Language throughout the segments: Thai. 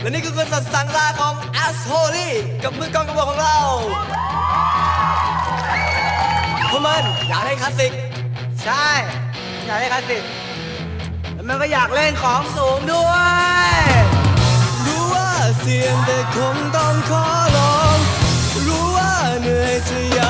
และนี่คือคนสัตว์สังลาของ a s h o l y กับมือกองกระบอกของเราพวกมันอยากให้คลาสสิก ใช่ อยากได้คลาสสิก แล้วมันก็อยากเล่นของสูงด้วย รู้ว่าเสี่ยงแต่คงต้องขอลอง รู้ว่าเหนื่อยจะอยาก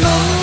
No.